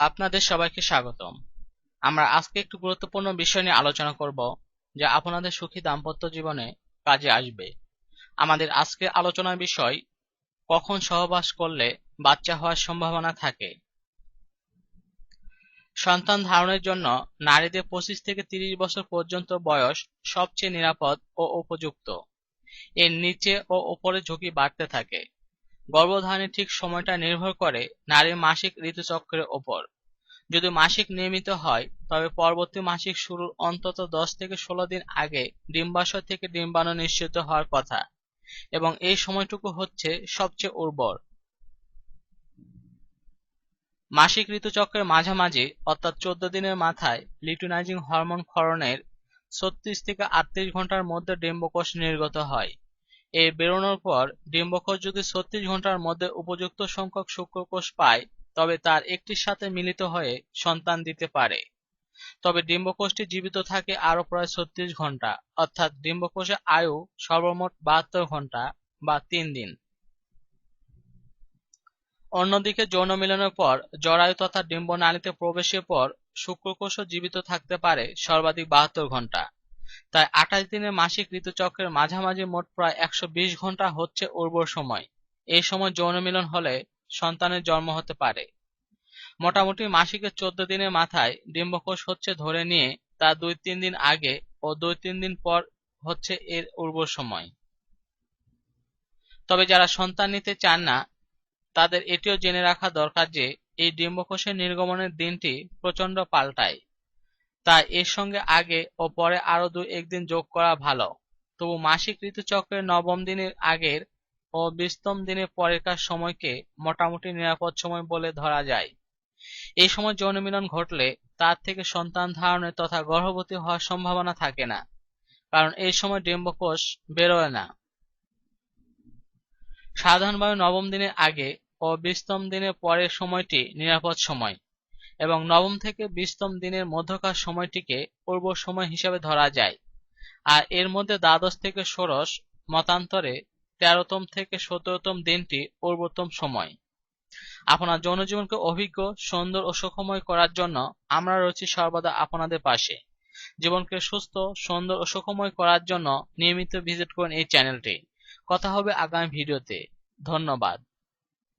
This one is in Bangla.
আপনাদের সবাইকে স্বাগতম। আমরা আজকে একটু গুরুত্বপূর্ণ বিষয় নিয়ে আলোচনা করব, যা আপনাদের সুখী দাম্পত্য জীবনে কাজে আসবে। আমাদের আজকের আলোচনার বিষয়, কখন সহবাস করলে বাচ্চা হওয়ার সম্ভাবনা থাকে? সন্তান ধারণের জন্য নারীদের পঁচিশ থেকে তিরিশ বছর পর্যন্ত বয়স সবচেয়ে নিরাপদ ও উপযুক্ত। এর নিচে ও ওপরে ঝুঁকি বাড়তে থাকে। গর্ভধারণের ঠিক সময়টা নির্ভর করে নারীর মাসিক ঋতুচক্রের ওপর। যদি মাসিক নিয়মিত হয়, তবে পরবর্তী মাসিক শুরুর অন্তত দশ থেকে ষোলো দিন আগে ডিম্বাশয় থেকে ডিম্বাণু নিশ্চিত হওয়ার কথা, এবং এই সময়টুকু হচ্ছে সবচেয়ে উর্বর। মাসিক ঋতুচক্রের মাঝামাঝি, অর্থাৎ চোদ্দ দিনের মাথায় লিটুনাইজিং হরমোন ক্ষরণের ছত্রিশ থেকে আটত্রিশ ঘণ্টার মধ্যে ডিম্বকোষ নির্গত হয়। এই বেরোনোর পর ডিম্বকোষ যদি ছত্রিশ ঘণ্টার মধ্যে উপযুক্ত সংখ্যক শুক্রকোষ পায়, তবে তার একটির সাথে মিলিত হয়ে সন্তান দিতে পারে। তবে ডিম্বকোষটি জীবিত থাকে আরও প্রায় ছত্রিশ ঘণ্টা অর্থাৎ ডিম্বকোষের আয়ু সর্বমোট বাহাত্তর ঘণ্টা বা তিন দিন। অন্যদিকে যৌন মিলনের পর, জরায়ু তথা ডিম্বনালীতে প্রবেশের পর শুক্রকোষও জীবিত থাকতে পারে সর্বাধিক বাহাত্তর ঘণ্টা তাই আঠাশ দিনের মাসিক ঋতুচক্রের মাঝামাঝি মোট প্রায় একশো বিশ ঘণ্টা হচ্ছে উর্বর সময়। এই সময় যৌন মিলন হলে সন্তানের জন্ম হতে পারে। মোটামুটি মাসিকের চোদ্দ দিনের মাথায় ডিম্বকোষ হচ্ছে ধরে নিয়ে তা দুই তিন দিন আগে ও দুই তিন দিন পর হচ্ছে এর উর্বর সময়। তবে যারা সন্তান নিতে চান না, তাদের এটিও জেনে রাখা দরকার যে এই ডিম্বকোষের নির্গমনের দিনটি প্রচণ্ড পাল্টায়। তাই এর সঙ্গে আগে ও পরে আরও দু, একদিন যোগ করা ভালো। তবু মাসিক ঋতুচক্রের নবম দিনের আগের ও বিশতম দিনের পরেরকার সময়কে মোটামুটি নিরাপদ সময় বলে ধরা যায়। এই সময় যৌন মিলন ঘটলে তার থেকে সন্তান ধারণের তথা গর্ভবতী হওয়ার সম্ভাবনা থাকে না, কারণ এই সময় ডিম্বকোষ বেরোয় না। সাধারণভাবে নবম দিনের আগে ও বিশতম দিনের পরের সময়টি নিরাপদ সময়। এবং নবম থেকে বিশতম দিনের মধ্যকার সময়টিকে পূর্ব সময় হিসাবে ধরা যায়। আর এর মধ্যে দ্বাদশ থেকে ষোড়শ, মতান্তরে তেরোতম থেকে সতেরোতম দিনটি পূর্বতম সময়। আপনার জনজীবনকে অভিজ্ঞ, সুন্দর ও সুখময় করার জন্য আমরা রয়েছি সর্বদা আপনাদের পাশে। জীবনকে সুস্থ, সুন্দর ও সুখময় করার জন্য নিয়মিত ভিজিট করুন এই চ্যানেলটি। কথা হবে আগামী ভিডিওতে। ধন্যবাদ।